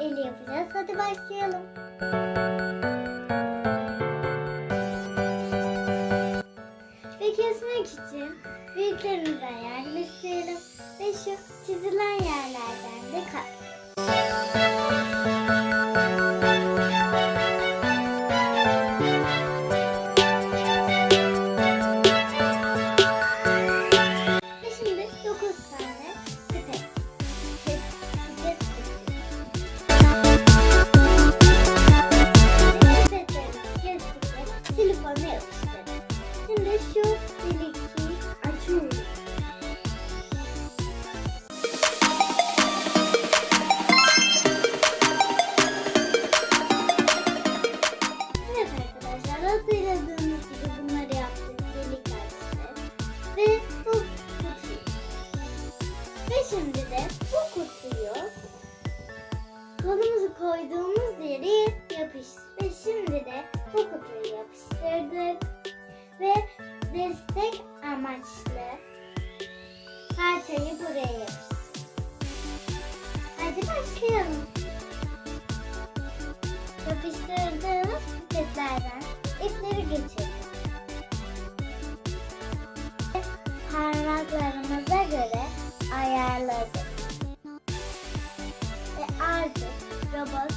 eli yapacağız. Hadi başlayalım. Ve kesmek için büyüklerimizden yardım isteyelim. Ve şu çizilen yerlerden silikonu yapıştırdık. Şimdi şu siliki açıyoruz. Evet arkadaşlar hatırladığınız gibi bunları yaptık. Delik açtık. Ve bu kutuyu. Ve şimdi de bu kutuyu kolumuzu koyduğumuz yere yapıştır. Ve şimdi de destek amaçlı parçayı buraya yapıştırdık. Hadi başlayalım. Yapıştırdığımız pipetlerden ipleri geçirdik. Parmaklarımıza göre ayarladık. Ve artık robot